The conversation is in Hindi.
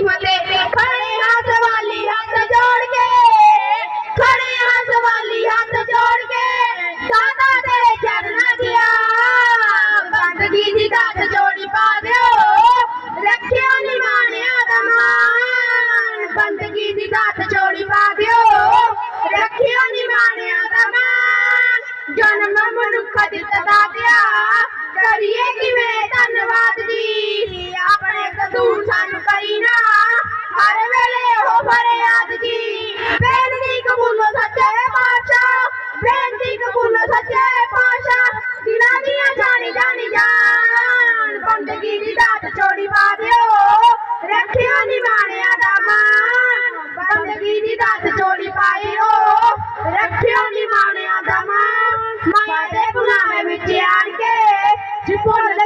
मुसीबतें खड़े हाथ वाली हाथ जोड़ के खड़े हाथ वाली हाथ जोड़ के दादा तेरे चरना दिया। बंदगी दी दात जोड़ी पा दियो रखियो निमाने दमान बंदगी दी दात जोड़ी पा दियो रखियो निमाने दमान जन्म मनुख दिता दिया। ਬੇਨਤੀ ਕਬੂਲੋ ਸੱਚੇ ਪਾਤਸ਼ਾਹ ਦਿਲਾਂ ਦੀਆਂ ਜਾਣੀ ਜਾਣੀ ਜਾਨ ਬੰਦਗੀ ਦੀ ਦਾਤ ਚੋੜੀ ਪਾ ਦਿਓ ਰੱਖਿਓ ਨਿਮਾਣਿਆਂ ਦਾ ਮਾਣ ਬੰਦਗੀ ਦੀ ਦਾਤ ਚੋੜੀ ਪਾਇਓ ਰੱਖਿਓ ਨਿਮਾਣਿਆਂ ਦਾ ਮਾਣ, ਮਾਇਆ ਦੇ ਗੁਨਾਹੇ ਵਿੱਚ ਆਣ ਕੇ ਜੀ ਭੁੱਲ